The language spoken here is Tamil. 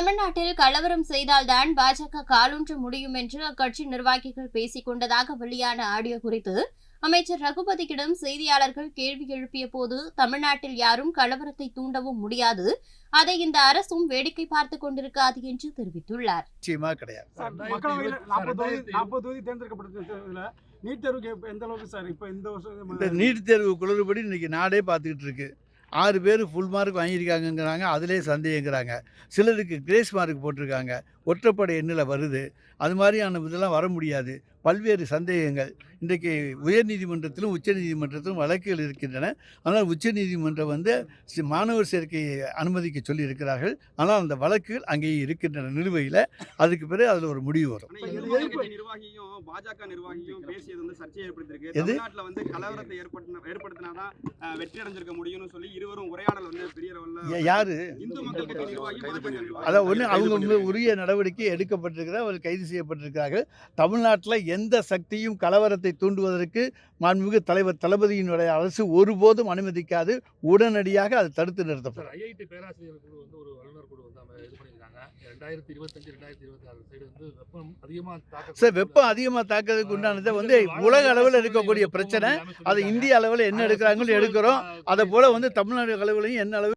தமிழ்நாட்டில் கலவரம் செய்தால்தான் பாஜக காலூன்ற முடியும் என்று அக்கட்சி நிர்வாகிகள் பேசிக் கொண்டதாக வெளியான ஆடியோ குறித்து அமைச்சர் ரகுபதியிடம் செய்தியாளர்கள் கேள்வி எழுப்பிய போது தமிழ்நாட்டில் யாரும் கலவரத்தை தூண்டவும் முடியாது. அதை இந்த அரசும் வேடிக்கை பார்த்துக் கொண்டிருக்காது என்று தெரிவித்துள்ளார். நிச்சயமா கிடையாது. நீட் தேர்வுக்கு எந்த அளவுக்கு சார் இப்போ இந்த நீட் தேர்வு குளறுபடி இன்னைக்கு நாடே பார்த்துக்கிட்டு இருக்கு. ஆறு பேர் ஃபுல் மார்க் வாங்கியிருக்காங்கங்கிறாங்க. அதிலே சந்தேகங்கிறாங்க சிலருக்கு கிரேஸ் மார்க் போட்டிருக்காங்க. ஒற்றைப்படை எண்ணில் வருது. அது மாதிரியான இதெல்லாம் வர முடியாது. பல்வேறு சந்தேகங்கள். இன்றைக்கு உயர்நீதிமன்றத்திலும் உச்சநீதிமன்றத்திலும் வழக்குகள் இருக்கின்றன. ஆனால் உச்சநீதிமன்றம் வந்து மாணவர் சேர்க்கையை அனுமதிக்க சொல்லி இருக்கிறார்கள் ஆனால் அந்த வழக்குகள் அங்கேயே இருக்கின்றன நிலுவையில். அதுக்கு பிறகு அதில் ஒரு முடிவு வரும். நிர்வாகியும் பாஜக நிர்வாகியும் பேசியது வந்து சர்ச்சையை ஏற்படுத்தியிருக்கு? தமிழ்நாட்டுல வந்து கலவரத்தை ஏற்படுத்தின ஏற்படுத்தினாதான் வெற்றி அடைஞ்சிருக்க முடியும்னு சொல்லி இருவரும் உரையாடல் வந்து பெரிய யாரு? அதான் ஒன்று அவங்க உரிய நடவடிக்கை எடுக்கப்பட்டிருக்கிறார் அவர் கைது செய்யப்பட்டிருக்கிறார்கள். தமிழ்நாட்டில் எந்த சக்தியும் கலவரத்தை தூண்டுவதற்கு மாண்புமிகு தலைவர் தளபதியினுடைய அரசு ஒருபோதும் அனுமதிக்காது உடனடியாக அது தடுத்து நிறுத்தப்படும். ஐஐடி பேராசிரியர் குழு வந்து ஒரு வல்லுநர் குழு வந்து அவங்க இது பண்ணியிருக்காங்க. ரெண்டாயிரத்தி இருபத்தஞ்சு ரெண்டாயிரத்தி இருபத்தி ஆறு சைடு வந்து வெப்பம் அதிகமாக சார் வெப்பம் அதிகமாக தாக்குறதுக்கு உண்டானதை வந்து உலக அளவில் இருக்கக்கூடிய பிரச்சனை. அதை இந்திய அளவில் என்ன எடுக்கிறாங்களோ எடுக்கிறோம். அதை போல் வந்து தமிழ்நாடு அளவிலையும் என்ன அளவு